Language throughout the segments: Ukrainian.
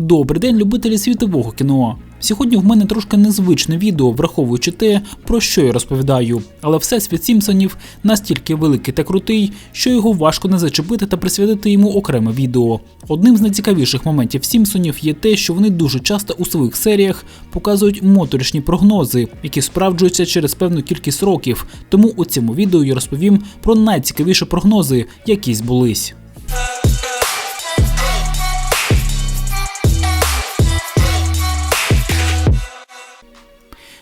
Добрий день, любителі світового кіно. Сьогодні в мене трошки незвичне відео, враховуючи те, про що я розповідаю. Але всесвіт Сімпсонів настільки великий та крутий, що його важко не зачепити та присвятити йому окреме відео. Одним з найцікавіших моментів Сімпсонів є те, що вони дуже часто у своїх серіях показують моторошні прогнози, які справджуються через певну кількість років. Тому у цьому відео я розповім про найцікавіші прогнози, які збулись.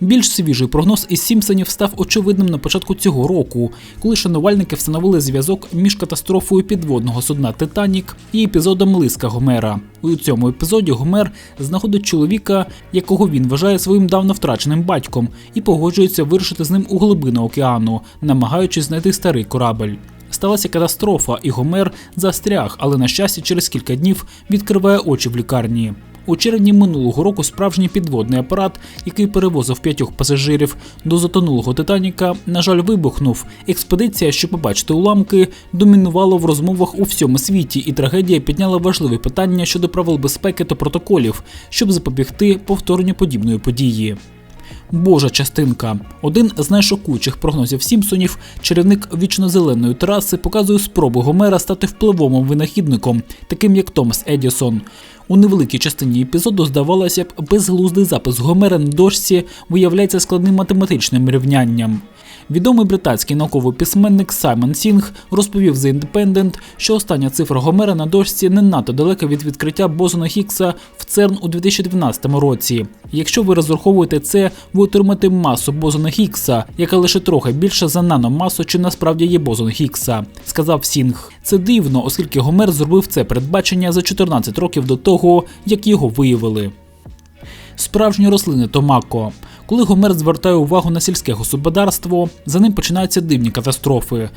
Більш свіжий прогноз із Сімпсонів став очевидним на початку цього року, коли шанувальники встановили зв'язок між катастрофою підводного судна Титанік і епізодом Лиска Гомера. У цьому епізоді Гомер знаходить чоловіка, якого він вважає своїм давно втраченим батьком, і погоджується вирушити з ним у глибину океану, намагаючись знайти старий корабель. Сталася катастрофа, і Гомер застряг, але на щастя, через кілька днів відкриває очі в лікарні. У червні минулого року справжній підводний апарат, який перевозив п'ятьох пасажирів до затонулого Титаніка, на жаль, вибухнув. Експедиція, щоб побачити уламки, домінувала в розмовах у всьому світі, і трагедія підняла важливі питання щодо правил безпеки та протоколів, щоб запобігти повторенню подібної події. Божа частинка. Один з найшокуючих прогнозів Сімпсонів, чарівник вічно-зеленої траси, показує спробу Гомера стати впливовим винахідником, таким як Томас Едісон. У невеликій частині епізоду здавалося б, безглуздий запис Гомера на дошці виявляється складним математичним рівнянням. Відомий британський науковий письменник Саймон Сінг розповів The Independent, що остання цифра Гомера на дошці не надто далека від відкриття бозона Хіггса в ЦЕРН у 2012 році. Якщо ви розраховуєте це, ви отримаєте масу бозона Хіггса, яка лише трохи більша за наномасу, чи насправді є бозон Хіггса, сказав Сінг. Це дивно, оскільки Гомер зробив це передбачення за 14 років до того, як його виявили. Справжні рослини Томако. Коли Гомер звертає увагу на сільське господарство, за ним починаються дивні катастрофи.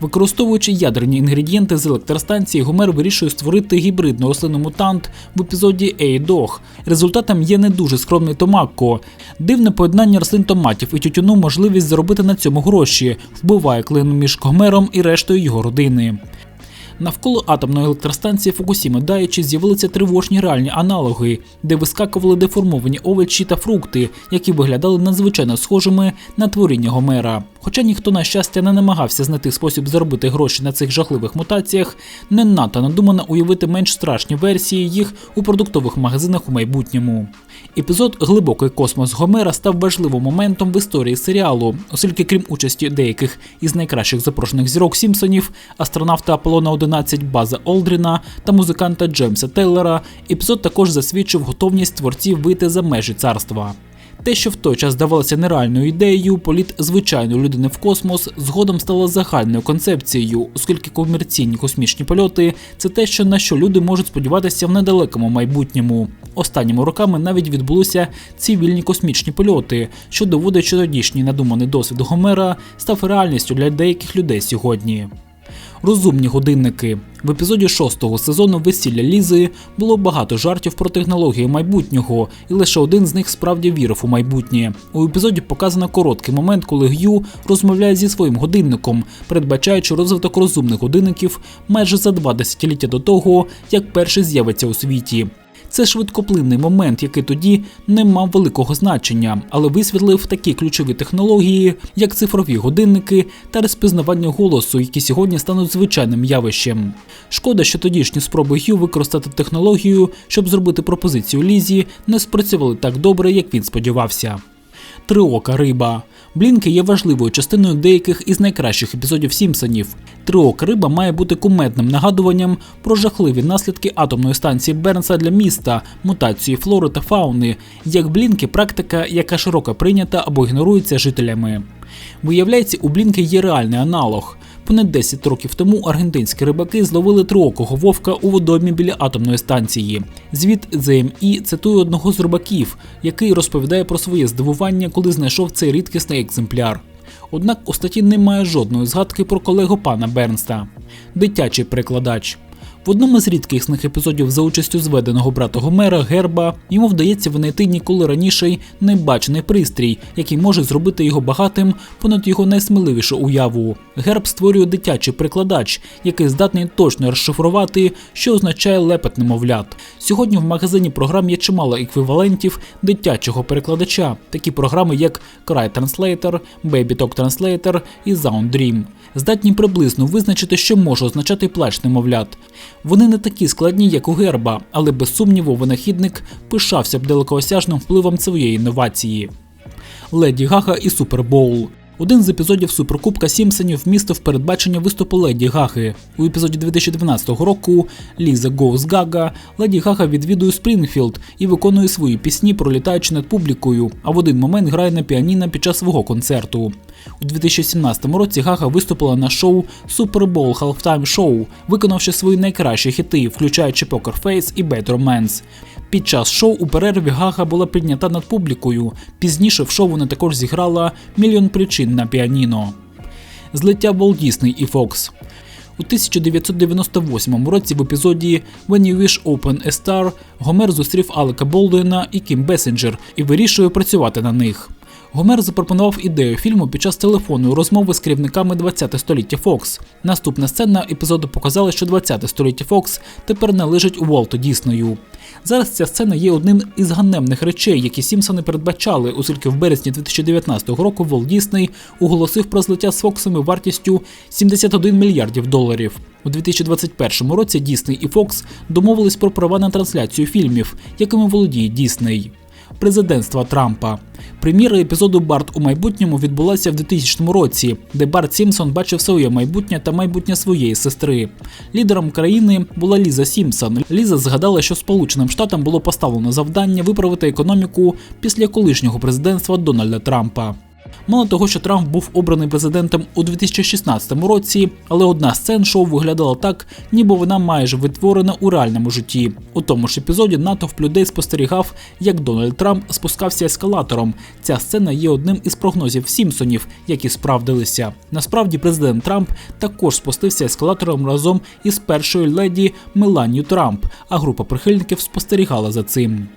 Використовуючи ядерні інгредієнти з електростанції, Гомер вирішує створити гібридну рослину мутант в епізоді Ейдог. Результатом є не дуже скромний томакко. Дивне поєднання рослин томатів і тютюну можливість заробити на цьому гроші, вбиває клин між Гомером і рештою його родини. Навколо атомної електростанції Фукусіми Даючі з'явилися тривожні реальні аналоги, де вискакували деформовані овочі та фрукти, які виглядали надзвичайно схожими на творіння Гомера. Хоча ніхто, на щастя, не намагався знайти спосіб заробити гроші на цих жахливих мутаціях, не надто надумано уявити менш страшні версії їх у продуктових магазинах у майбутньому. Епізод Глибокий космос Гомера став важливим моментом в історії серіалу, оскільки, крім участі деяких із найкращих запрошених зірок Сімпсонів, астронавта Аполлона 11 База Олдріна та музиканта Джеймса Тейлора, епізод також засвідчив готовність творців вийти за межі царства. Те, що в той час здавалося нереальною ідеєю, політ звичайної людини в космос згодом стало загальною концепцією, оскільки комерційні космічні польоти це те, що на що люди можуть сподіватися в недалекому майбутньому. Останніми роками навіть відбулися цивільні космічні польоти, що доводить, що тодішній надуманий досвід Гомера став реальністю для деяких людей сьогодні. Розумні годинники в епізоді шостого сезону весілля Лізи було багато жартів про технології майбутнього, і лише один з них справді вірив у майбутнє. У епізоді показано короткий момент, коли Г'ю розмовляє зі своїм годинником, передбачаючи розвиток розумних годинників майже за два десятиліття до того, як перший з'явиться у світі. Це швидкоплинний момент, який тоді не мав великого значення, але висвітлив такі ключові технології, як цифрові годинники та розпізнавання голосу, які сьогодні стануть звичайним явищем. Шкода, що тодішні спроби Г'ю використати технологію, щоб зробити пропозицію Лізі, не спрацювали так добре, як він сподівався. Триока риба. Блінки є важливою частиною деяких із найкращих епізодів Сімпсонів. Триока риба має бути кумедним нагадуванням про жахливі наслідки атомної станції Бернса для міста, мутації флори та фауни, як блінки практика, яка широко прийнята або ігнорується жителями. Виявляється, у блінки є реальний аналог. Понад 10 років тому аргентинські рибаки зловили триокого вовка у водоймі біля атомної станції. Звіт ЗМІ цитує одного з рибаків, який розповідає про своє здивування, коли знайшов цей рідкісний екземпляр. Однак у статті немає жодної згадки про колегу пана Бернста. Дитячий перекладач. В одному з рідкісних епізодів за участю зведеного брата Гомера Герба йому вдається винайти ніколи раніше небачений пристрій, який може зробити його багатим понад його найсміливішу уяву. Герб створює дитячий прикладач, який здатний точно розшифрувати, що означає лепет немовлят. Сьогодні в магазині програм є чимало еквівалентів дитячого перекладача, такі програми, як Cry Translator, Baby Talk Translator і Sound Dream. Здатні приблизно визначити, що може означати плач немовлят. Вони не такі складні, як у герба, але без сумніву винахідник пишався б далекоосяжним впливом своєї інновації. Леді Гага і Супербоул. Один з епізодів Суперкубка Сімпсонів вмістив передбачення виступу Леді Гаги. У епізоді 2012 року Ліза Гоус Гага Леді Гага відвідує Спрінгфілд і виконує свої пісні, пролітаючи над публікою, а в один момент грає на піаніно під час свого концерту. У 2017 році Гага виступила на шоу Super Bowl Halftime Show, виконавши свої найкращі хіти, включаючи Poker Face і Bad Romance. Під час шоу у перерві Гага була піднята над публікою. Пізніше в шоу вона також зіграла мільйон причин на піаніно. Злиття Walt Disney і Fox. У 1998 році в епізоді When You Wish Open a Star Гомер зустрів Алека Болдуїна і Кім Бесенджер і вирішує працювати на них. Гомер запропонував ідею фільму під час телефонної розмови з керівниками 20 століття Фокс. Наступна сцена епізоду показала, що 20 століття Фокс тепер належить Уолту Діснею. Зараз ця сцена є одним із ганебних речей, які Сімпсони передбачали, оскільки в березні 2019 року Волт Дісней оголосив про злиття з Фоксами вартістю 71 мільярдів доларів. У 2021 році Дісней і Фокс домовились про права на трансляцію фільмів, якими володіє Дісней. Президентства Трампа. Прем'єра епізоду Барт у майбутньому відбулася в 2000 році, де Барт Сімсон бачив своє майбутнє та майбутнє своєї сестри. Лідером країни була Ліза Сімсон. Ліза згадала, що Сполученим Штатам було поставлено завдання виправити економіку після колишнього президентства Дональда Трампа. Мало того, що Трамп був обраний президентом у 2016 році, але одна з сцен шоу виглядала так, ніби вона майже витворена у реальному житті. У тому ж епізоді натовп людей спостерігав, як Дональд Трамп спускався ескалатором. Ця сцена є одним із прогнозів Сімпсонів, які справдилися. Насправді, президент Трамп також спустився ескалатором разом із першою леді Меланію Трамп, а група прихильників спостерігала за цим.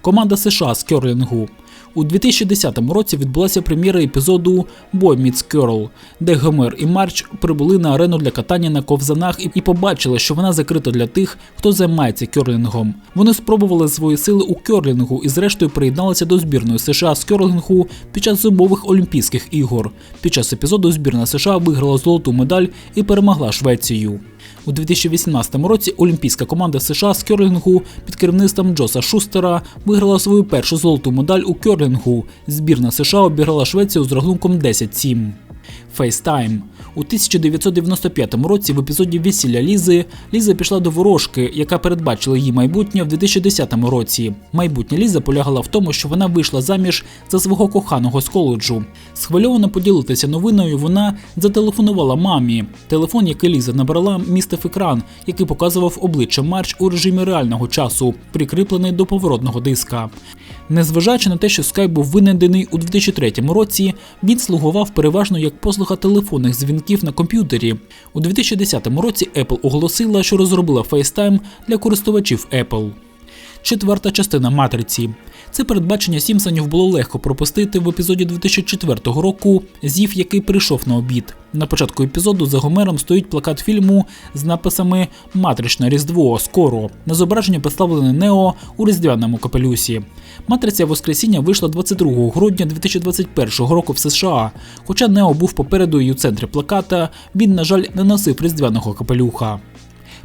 Команда США з керлінгу. У 2010 році відбулася прем'єра епізоду Boy Meets Girl, де Гомер і Марч прибули на арену для катання на ковзанах і побачили, що вона закрита для тих, хто займається керлінгом. Вони спробували свої сили у керлінгу і, зрештою, приєдналися до збірної США з керлінгу під час зимових Олімпійських ігор. Під час епізоду збірна США виграла золоту медаль і перемогла Швецію. У 2018 році олімпійська команда США з керлінгу під керівництвом Джоса Шустера виграла свою першу золоту медаль у керлінгу. Збірна США обіграла Швецію з рахунком 10-7. FaceTime. У 1995 році в епізоді Весілля Лізи Ліза пішла до ворожки, яка передбачила її майбутнє в 2010 році. Майбутня Ліза полягала в тому, що вона вийшла заміж за свого коханого з коледжу. Схвильовано поділитися новиною, вона зателефонувала мамі. Телефон, який Ліза набрала, містив екран, який показував обличчя Марч у режимі реального часу, прикріплений до поворотного диска. Незважаючи на те, що Skype був винайдений у 2003 році, він слугував переважно як послуга телефонних дзвінків на комп'ютері. У 2010 році Apple оголосила, що розробила FaceTime для користувачів Apple. Четверта частина матриці. Це передбачення Сімпсонів було легко пропустити в епізоді 2004 року, зів, який прийшов на обід. На початку епізоду за Гомером стоїть плакат фільму з написами Матричне Різдво скоро. На зображенні представлене Нео у різдвяному капелюсі. Матриця Воскресіння вийшла 22 грудня 2021 року в США. Хоча Нео був попереду і у центрі плаката, він, на жаль, не носив різдвяного капелюха.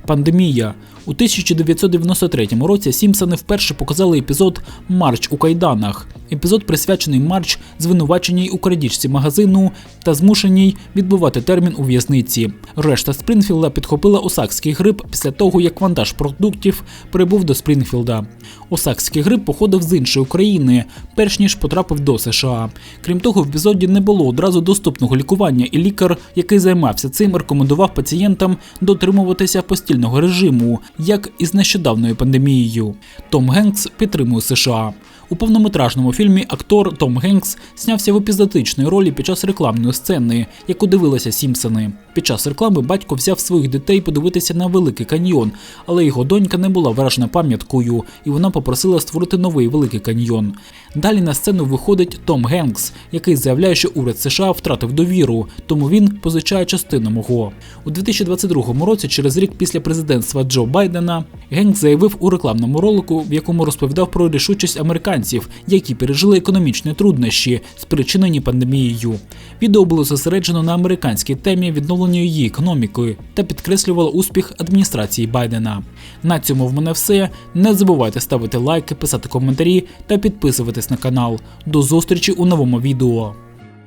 Пандемія. У 1993 році Сімпсони вперше показали епізод Марч у кайданах. Епізод присвячений Марч, звинуваченій у крадіжці магазину та змушеній відбувати термін у в'язниці. Решта Спрінфілда підхопила осакський грип після того, як вантаж продуктів прибув до Спрінфілда. Осакський грип походив з іншої країни, перш ніж потрапив до США. Крім того, в епізоді не було одразу доступного лікування, і лікар, який займався цим, рекомендував пацієнтам дотримуватися постільного режиму, як і з нещодавною пандемією. Том Генкс підтримує США. У повнометражному фільмі фільмі актор Том Генкс знявся в епізодичній ролі під час рекламної сцени, яку дивилися Сімпсони. Під час реклами батько взяв своїх дітей подивитися на великий каньйон, але його донька не була вражена пам'яткою, і вона попросила створити новий великий каньйон. Далі на сцену виходить Том Генкс, який заявляє, що уряд США втратив довіру, тому він позичає частину мого. У 2022 році, через рік після президентства Джо Байдена, Генкс заявив у рекламному ролику, в якому розповідав про рішучість американців, які пережили економічні труднощі, спричинені пандемією. Відео було зосереджено на американській темі відновлення її економіки та підкреслювала успіх адміністрації Байдена. На цьому в мене все. Не забувайте ставити лайки, писати коментарі та підписуватись на канал. До зустрічі у новому відео.